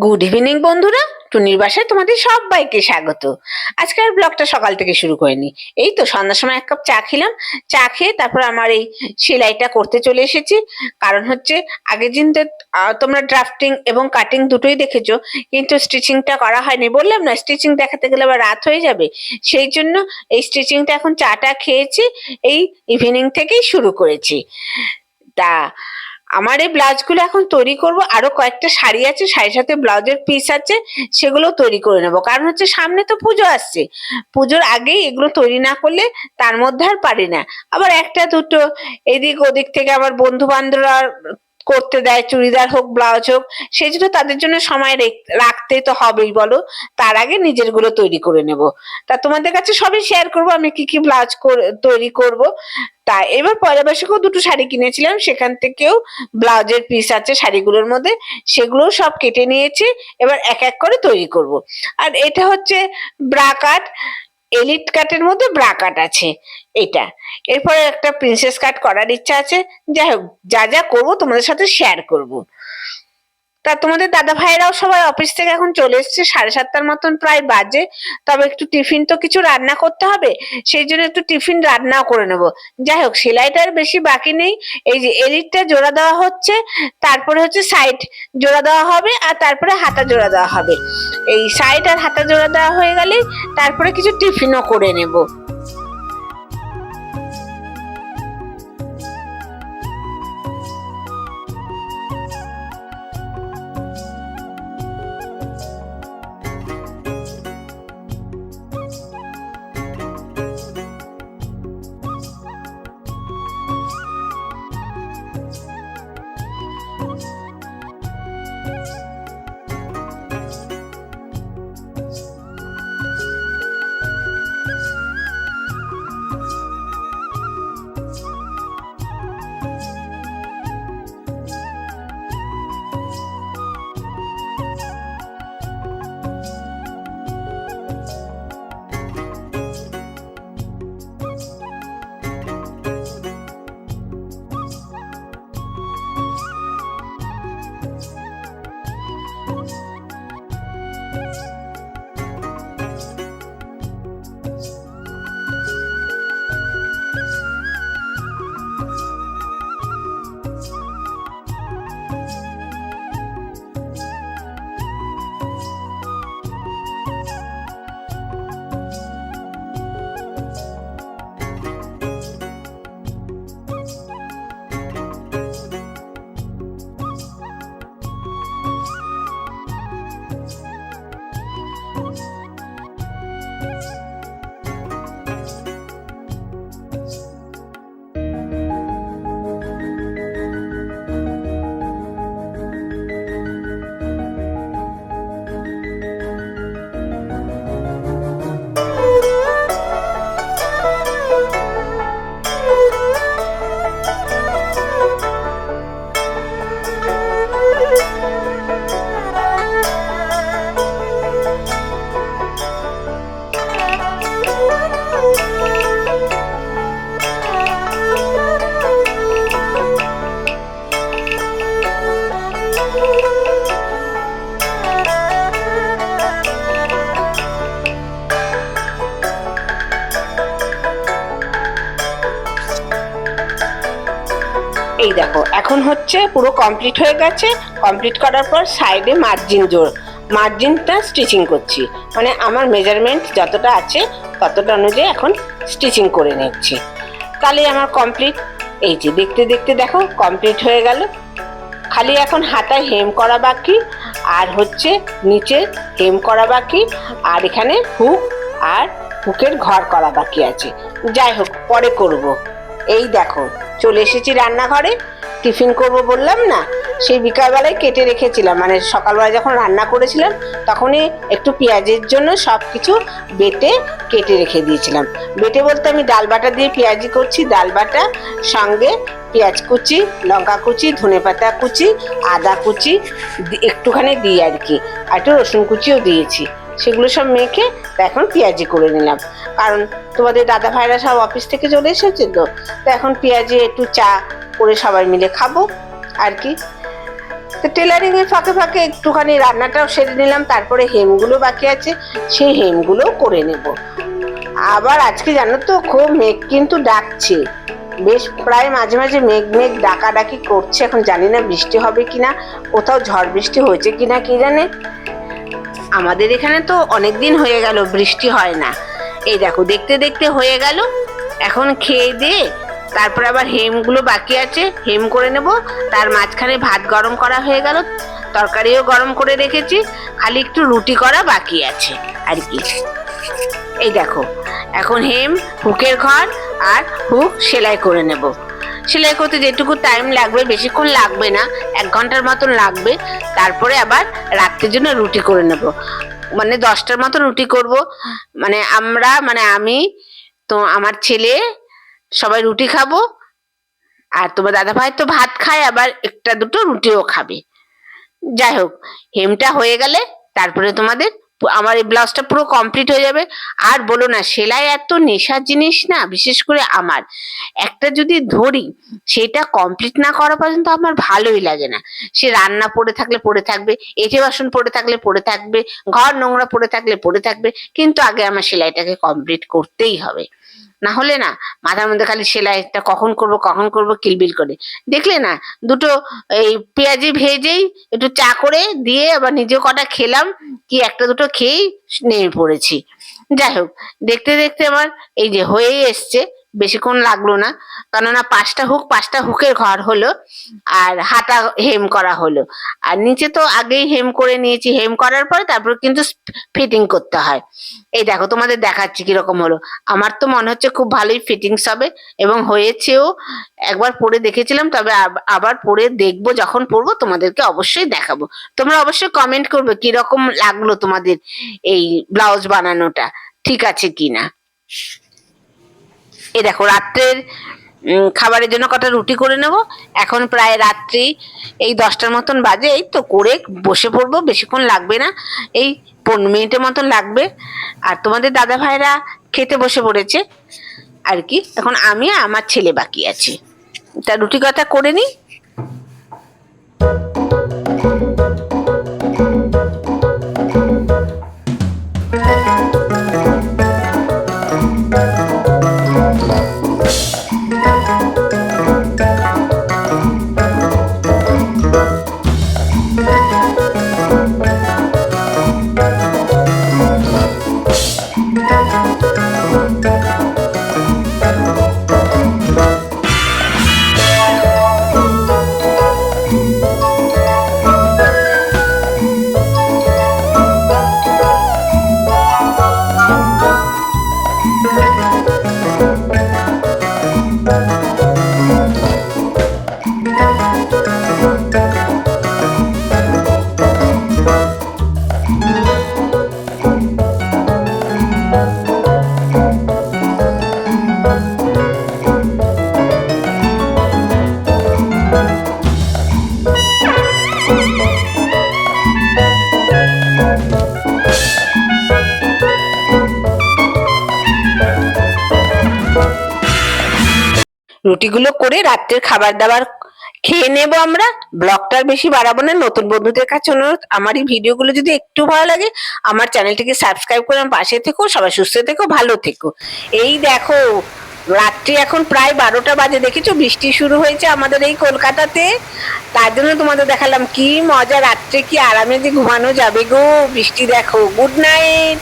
Good evening বন্ধুরা। টুনির বাসায় তোমাদের সবাইকে স্বাগত। আজকের ব্লগটা সকাল থেকে শুরু করিনি। এই তো সন্ধ্যার সময় এক কাপ চা খেলাম। চা খেয়ে তারপর আমার এই সেলাইটা করতে চলে এসেছি। কারণ হচ্ছে, আগের দিন তো তোমরা ড্রাফটিং এবং কাটিং দুটোই দেখেছ। কিন্তু স্টিচিংটা করা হয়নি বললাম না স্টিচিং দেখাতে গেলে আবার রাত হয়ে যাবে। সেই জন্য এই স্টিচিংটা এখন চাটা খেয়েছি, এই ইভিনিং থেকেই শুরু করেছি। তা আমার এই ব্লাউজগুলো এখন তৈরি করব। আরও কয়েকটা শাড়ি আছে শাড়ির সাথে ব্লাউজের পিস আছে, সেগুলো তৈরি করে নেব। কারণ হচ্ছে সামনে তো পুজো আসছে। পুজোর আগেই এগুলো তৈরি না করলে তার মধ্যে আর পারি না। আবার একটা দুটো এদিক ওদিক থেকে আমার বন্ধু বান্ধবরা করতে দেয়, চুড়িদার হোক, ব্লাউজ হোক সেই জন্য তাদের জন্য সময় রেখ- রাখতে তো হবেই, বলো। তার আগে নিজেরগুলো তৈরি করে নেব। তা তোমাদের কাছে সবই শেয়ার করব, আমি কি কি ব্লাউজ তৈরি করব। তা এবার পয়লা বৈশাখেও দুটো শাড়ি কিনেছিলাম, সেখান থেকেও ব্লাউজের পিস আছে শাড়িগুলোর মধ্যে, সেগুলোও সব কেটে নিয়েছি, এবার এক এক করে তৈরি করব। আর এটা হচ্ছে ব্রা কাট এলিট কাটের মধ্যে ব্রা কাট আছে, এটা। এরপরে একটা প্রিন্সেস কাট করার ইচ্ছা আছে, যাই হোক, যা যা করব তোমাদের সাথে শেয়ার করব। তা তোমাদের দাদা ভাইরাও সবাই অফিস থেকে এখন চলে এসেছে, সাড়ে সাতটার মতন প্রায় বাজে। তবে একটু টিফিন তো কিছু রান্না করতে হবে, সেই জন্য একটু টিফিন রান্নাও করে নেব। যাই হোক সেলাইটার বেশি বাকি নেই। এই যে এলিটটা জোড়া দেওয়া হচ্ছে, তারপরে হচ্ছে সাইড জোড়া দেওয়া হবে, আর তারপরে হাতা জোড়া দেওয়া হবে। এই সাইড আর হাতা জোড়া দেওয়া হয়ে গেলে তারপরে কিছু টিফিনও করে নেব। এই দেখো, এখন হচ্ছে পুরো কমপ্লিট হয়ে গেছে। কমপ্লিট করার পর সাইডে মার্জিন জোর মার্জিনটা স্টিচিং করছি। মানে আমার মেজারমেন্ট যতটা আছে, ততটা অনুযায়ী এখন স্টিচিং করে নিচ্ছি। তাহলে আমার কমপ্লিট এই যে দেখতে দেখতে দেখো কমপ্লিট হয়ে গেল। খালি এখন হাতায় হেম করা বাকি, আর হচ্ছে নিচে হেম করা বাকি, আর এখানে হুক আর হুকের ঘর করা বাকি আছে। যাই হোক, পরে করব। এই দেখো চলে এসেছি রান্নাঘরে। টিফিন করব বললাম না, সেই বিকালবেলায় কেটে রেখেছিলাম। মানে সকালবেলা যখন রান্না করেছিলাম, তখনই একটু পেঁয়াজের জন্য সব কিছু বেটে কেটে রেখে দিয়েছিলাম। বেটে বলতে আমি ডাল বাটা দিয়ে পেঁয়াজি করছি, ডাল বাটা, সঙ্গে পেঁয়াজ কুচি, লঙ্কা কুচি ধনেপাতা কুচি, আদা কুচি একটুখানি দিই আর কি। আর একটু রসুন কুচিও দিয়েছি। সেগুলো সব মেখে এখন পেঁয়াজি করে নিলাম। কারণ তোমাদের দাদা ভাইরা সব অফিস থেকে চলে এসেছে তো তো এখন পেঁয়াজি একটু চা করে সবাই মিলে খাব। আর কি? তো টেলারিং এর ফাঁকে ফাঁকে একটুখানি রান্নাটাও সেরে নিলাম, তারপরে হেমগুলো বাকি আছে, সেই হেমগুলোও করে নেব। আবার আজকে জানো তো, খুব মেঘ কিন্তু ডাকছে। বেশ প্রায় মাঝে মাঝে মেঘ মেঘ ডাকাডাকি করছে, এখন জানি না বৃষ্টি হবে কিনা, কোথাও ঝড় বৃষ্টি হয়েছে কিনা কি জানে? আমাদের এখানে তো অনেক দিন হয়ে গেল, বৃষ্টি হয় না। এই দেখো, দেখতে দেখতে হয়ে গেল। এখন খেয়ে দিয়ে তারপর আবার হেমগুলো বাকি আছে, হেম করে নেব। তার মাঝখানে ভাত গরম করা হয়ে গেল, তরকারিও গরম করে রেখেছি। খালি একটু রুটি করা বাকি আছে, আর কি। এই দেখো, এখন হেম, হুকের ঘর আর হুক সেলাই করে নেব। সেলাই করতে যেটুকু টাইম লাগবে, বেশিক্ষণ লাগবে না, এক ঘণ্টার মতন লাগবে। তারপরে আবার রাত্রের জন্য রুটি করে নেব। মানে দশটার মতো রুটি করব। মানে আমরা মানে আমি, তো আমার ছেলে, সবাই রুটি খাব। আর তোমার দাদা ভাই তো ভাত খায়, আবার একটা দুটো রুটিও খাবে। যাই হোক, হেমটা হয়ে গেলে তারপরে তোমাদের আমার এই ব্লাউজটা পুরো কমপ্লিট হয়ে যাবে। আর বলো না, সেলাই এত নেশার জিনিস না, বিশেষ করে আমার। একটা যদি ধরি, সেটা কমপ্লিট না করা পর্যন্ত আমার ভালোই লাগে না। সে রান্না পড়ে থাকলে পড়ে থাকবে এঁঠে বাসন পড়ে থাকলে পড়ে থাকবে, ঘর নোংরা পড়ে থাকলে পড়ে থাকবে, কিন্তু আগে আমার সেলাইটাকে কমপ্লিট করতেই হবে। না হলে না, মাথার মধ্যে খালি সেলাইটা কখন করব কখন করব কিলবিল করে। দেখলে না, দুটো এই পেঁয়াজি ভেজেই একটু চা করে দিয়ে আবার নিজে কটা খেলাম, কি একটা দুটো খেয়েই নেমে পড়েছি। যাই হোক, দেখতে দেখতে আমার এই যে হয়েই এসছে বেশিক্ষণ লাগল না। কেননা পাঁচটা হুক পাঁচটা হুকের ঘর হলো আর হাতা হেম করা হলো। আর নিচে তো আগেই হেম করে নিয়েছি। হেম করার পরে তারপর কিন্তু ফিটিং করতে হয়। এই দেখো, তোমাদের দেখাচ্ছি কীরকম হলো। আমার তো মনে হচ্ছে খুব ভালোই ফিটিংস হবে এবং হয়েছেও। একবার পরে দেখেছিলাম, তবে আব- আবার পরে দেখব, যখন পরবো তোমাদেরকে অবশ্যই দেখাবো। তোমরা অবশ্যই কমেন্ট করবে কীরকম লাগল তোমাদের এই ব্লাউজ বানানোটা। ঠিক আছে কিনা? এই দেখো, রাত্রের খাবারের জন্য কটা রুটি করে নেব। এখন প্রায় রাত্রি, এই দশটার মতন বাজে, এই তো করে বসে পড়ব, বেশিক্ষণ লাগবে না। এই পনেরো মিনিটের মতন লাগবে। আর তোমাদের দাদা ভাইরা খেতে বসে পড়েছে। আর কি, এখন আমি আমার ছেলে বাকি আছে। তা রুটি কথা করে নিই। রুটিগুলো করে রাত্রের খাবার দাবার খেয়ে নেব আমরা। ব্লগটার বেশি বাড়াবো না। নতুন বন্ধুদের কাছে অনুরোধ, আমার এই ভিডিওগুলো যদি একটু ভালো লাগে, আমার চ্যানেলটিকে সাবস্ক্রাইব করে পাশে থেকো, সবাই সুস্থ থেকো, ভালো থেকো। এই দেখো, রাত্রি এখন প্রায় বারোটা বাজে, দেখেছ? বৃষ্টি শুরু হয়েছে আমাদের এই কলকাতাতে। তার জন্য তোমাদের দেখালাম, কি মজা, রাত্রে কি আরামে যে ঘুমানো যাবে গো। বৃষ্টি দেখো, গুড নাইট।